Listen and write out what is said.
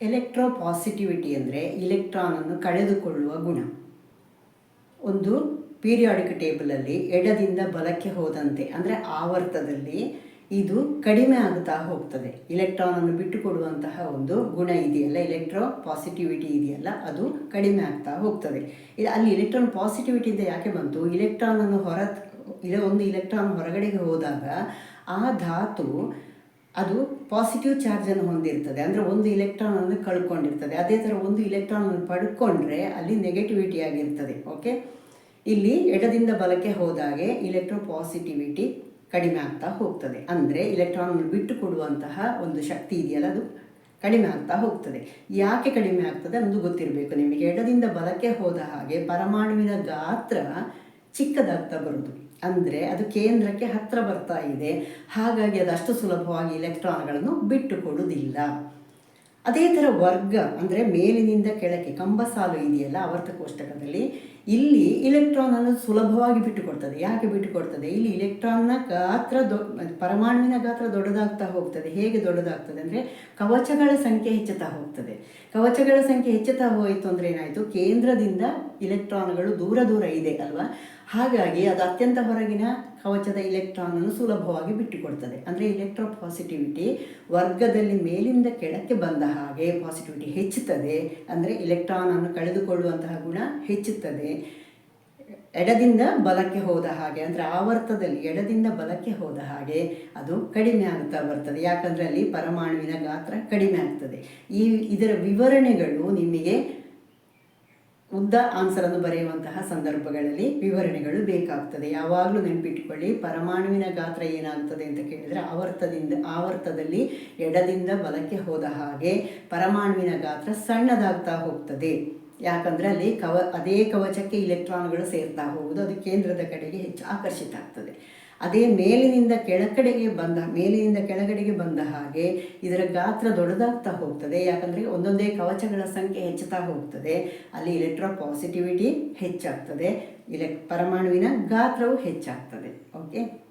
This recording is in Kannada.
ಎಲೆಕ್ಟ್ರೋಪಾಸಿಟಿವಿಟಿ ಅಂದರೆ ಇಲೆಕ್ಟ್ರಾನನ್ನು ಕಳೆದುಕೊಳ್ಳುವ ಗುಣ. ಒಂದು ಪೀರಿಯಾಡಿಕ್ ಟೇಬಲಲ್ಲಿ ಎಡದಿಂದ ಬಲಕ್ಕೆ ಹೋದಂತೆ, ಅಂದರೆ ಆವರ್ತದಲ್ಲಿ ಇದು ಕಡಿಮೆ ಆಗುತ್ತಾ ಹೋಗ್ತದೆ. ಇಲೆಕ್ಟ್ರಾನನ್ನು ಬಿಟ್ಟುಕೊಡುವಂತಹ ಒಂದು ಗುಣ ಇದೆಯಲ್ಲ ಎಲೆಕ್ಟ್ರೋ ಪಾಸಿಟಿವಿಟಿ ಇದೆಯಲ್ಲ, ಅದು ಕಡಿಮೆ ಆಗ್ತಾ ಹೋಗ್ತದೆ. ಇದು ಅಲ್ಲಿ ಇಲೆಕ್ಟ್ರಾನ್ ಪಾಸಿಟಿವಿಟಿ ಅಂತ ಯಾಕೆ ಬಂತು? ಇಲೆಕ್ಟ್ರಾನನ್ನು ಹೊರ ಇಲ್ಲ ಒಂದು ಇಲೆಕ್ಟ್ರಾನ್ ಹೊರಗಡೆಗೆ ಹೋದಾಗ ಆ ಧಾತು ಅದು ಪಾಸಿಟಿವ್ ಚಾರ್ಜನ್ನು ಹೊಂದಿರ್ತದೆ. ಅಂದರೆ ಒಂದು ಇಲೆಕ್ಟ್ರಾನನ್ನು ಕಳ್ಕೊಂಡಿರ್ತದೆ. ಅದೇ ಥರ ಒಂದು ಇಲೆಕ್ಟ್ರಾನನ್ನು ಪಡ್ಕೊಂಡ್ರೆ ಅಲ್ಲಿ ನೆಗೆಟಿವಿಟಿ ಆಗಿರ್ತದೆ. ಓಕೆ ಇಲ್ಲಿ ಎಡದಿಂದ ಬಲಕ್ಕೆ ಹೋದಾಗೆ ಇಲೆಕ್ಟ್ರೋ ಪಾಸಿಟಿವಿಟಿ ಕಡಿಮೆ ಆಗ್ತಾ ಹೋಗ್ತದೆ. ಅಂದರೆ ಇಲೆಕ್ಟ್ರಾನ್ ಬಿಟ್ಟು ಕೊಡುವಂತಹ ಒಂದು ಶಕ್ತಿ ಇದೆಯಲ್ಲ ಅದು? ಕಡಿಮೆ ಆಗ್ತಾ ಹೋಗ್ತದೆ. ಯಾಕೆ ಕಡಿಮೆ ಆಗ್ತದೆ ಅಂದು ಗೊತ್ತಿರಬೇಕು ನಿಮಗೆ. ಎಡದಿಂದ ಬಲಕ್ಕೆ ಹೋದ ಹಾಗೆ ಪರಮಾಣುವಿನ ಗಾತ್ರ ಚಿಕ್ಕದಾಗ್ತಾ ಬರುವುದು ಅಂದರೆ ಅದು ಕೇಂದ್ರಕ್ಕೆ ಹತ್ತಿರ ಬರ್ತಾ ಇದೆ. ಹಾಗಾಗಿ ಅದು ಅಷ್ಟು ಸುಲಭವಾಗಿ ಇಲೆಕ್ಟ್ರಾನ್ಗಳನ್ನು ಬಿಟ್ಟು ಕೊಡುವುದಿಲ್ಲ ಅದೇ ಥರ ವರ್ಗ ಅಂದರೆ ಮೇಲಿನಿಂದ ಕೆಳಕ್ಕೆ ಕಂಬಸಾಲು ಇದೆಯಲ್ಲ ಆವರ್ತ ಕೋಷ್ಟಕದಲ್ಲಿ, ಇಲ್ಲಿ ಇಲೆಕ್ಟ್ರಾನನ್ನು ಸುಲಭವಾಗಿ ಬಿಟ್ಟುಕೊಡ್ತದೆ. ಯಾಕೆ ಬಿಟ್ಟುಕೊಡ್ತದೆ? ಇಲ್ಲಿ ಇಲೆಕ್ಟ್ರಾನ್ನ ಗಾತ್ರ ದೊ, ಪರಮಾಣುವಿನ ಗಾತ್ರ ದೊಡ್ಡದಾಗ್ತಾ ಹೋಗ್ತದೆ. ಹೇಗೆ ದೊಡ್ಡದಾಗ್ತದೆ ಅಂದರೆ ಕವಚಗಳ ಸಂಖ್ಯೆ ಹೆಚ್ಚುತ್ತಾ ಹೋಗ್ತದೆ. ಕವಚಗಳ ಸಂಖ್ಯೆ ಹೆಚ್ಚುತ್ತಾ ಹೋಯಿತು ಅಂದರೆ ಏನಾಯಿತು? ಕೇಂದ್ರದಿಂದ ಇಲೆಕ್ಟ್ರಾನ್ಗಳು ದೂರ ದೂರ ಇದೆ ಅಲ್ವಾ? ಹಾಗಾಗಿ ಅದು ಅತ್ಯಂತ ಹೊರಗಿನ ಕವಚದ ಇಲೆಕ್ಟ್ರಾನನ್ನು ಸುಲಭವಾಗಿ ಬಿಟ್ಟುಕೊಡ್ತದೆ. ಅಂದರೆ ಇಲೆಕ್ಟ್ರೋ ಪಾಸಿಟಿವಿಟಿ ವರ್ಗದಲ್ಲಿ ಮೇಲಿಂದ ಕೆಳಕ್ಕೆ ಬಂದ ಹಾಗೆ ಪಾಸಿಟಿವಿಟಿ ಹೆಚ್ಚುತ್ತದೆ. ಅಂದರೆ ಇಲೆಕ್ಟ್ರಾನನ್ನು ಕಳೆದುಕೊಳ್ಳುವಂತಹ ಗುಣ ಹೆಚ್ಚುತ್ತದೆ. ಎಡದಿಂದ ಬಲಕ್ಕೆ ಹೋದ ಹಾಗೆ, ಅಂದರೆ ಆವರ್ತದಲ್ಲಿ ಎಡದಿಂದ ಬಲಕ್ಕೆ ಹೋದ ಹಾಗೆ ಅದು ಕಡಿಮೆ ಆಗ್ತಾ ಬರ್ತದೆ. ಯಾಕಂದರೆ ಅಲ್ಲಿ ಪರಮಾಣುವಿನ ಗಾತ್ರ ಕಡಿಮೆ ಆಗ್ತದೆ. ಈ ಇದರ ವಿವರಣೆಗಳು ನಿಮಗೆ ಉದ್ದ ಆನ್ಸರನ್ನು ಬರೆಯುವಂತಹ ಸಂದರ್ಭಗಳಲ್ಲಿ ವಿವರಣೆಗಳು ಬೇಕಾಗ್ತದೆ. ಯಾವಾಗಲೂ ನೆನಪಿಟ್ಟುಕೊಳ್ಳಿ ಪರಮಾಣುವಿನ ಗಾತ್ರ ಏನಾಗ್ತದೆ ಅಂತ ಕೇಳಿದರೆ ಆವರ್ತದಿಂದ, ಆವರ್ತದಲ್ಲಿ ಎಡದಿಂದ ಬಲಕ್ಕೆ ಹೋದ ಹಾಗೆ ಪರಮಾಣುವಿನ ಗಾತ್ರ ಸಣ್ಣದಾಗ್ತಾ ಹೋಗ್ತದೆ. ಯಾಕಂದರೆ ಅಲ್ಲಿ ಕವ, ಅದೇ ಕವಚಕ್ಕೆ ಇಲೆಕ್ಟ್ರಾನ್ಗಳು ಸೇರ್ತಾ ಹೋಗುವುದು, ಅದು ಕೇಂದ್ರದ ಕಡೆಗೆ ಹೆಚ್ಚು ಆಕರ್ಷಿತ ಆಗ್ತದೆ. ಅದೇ ಮೇಲಿನಿಂದ ಕೆಳಗಡೆಗೆ ಬಂದ, ಮೇಲಿನಿಂದ ಕೆಳಗಡೆಗೆ ಬಂದ ಹಾಗೆ ಇದರ ಗಾತ್ರ ದೊಡ್ಡದಾಗ್ತಾ ಹೋಗ್ತದೆ. ಯಾಕಂದರೆ ಒಂದೊಂದೇ ಕವಚಗಳ ಸಂಖ್ಯೆ ಹೆಚ್ಚುತ್ತಾ ಹೋಗ್ತದೆ. ಅಲ್ಲಿ ಇಲೆಕ್ಟ್ರೋ ಪಾಸಿಟಿವಿಟಿ ಹೆಚ್ಚಾಗ್ತದೆ. ಇಲೆಕ್ ಪರಮಾಣುವಿನ ಗಾತ್ರವು ಹೆಚ್ಚಾಗ್ತದೆ. ಓಕೆ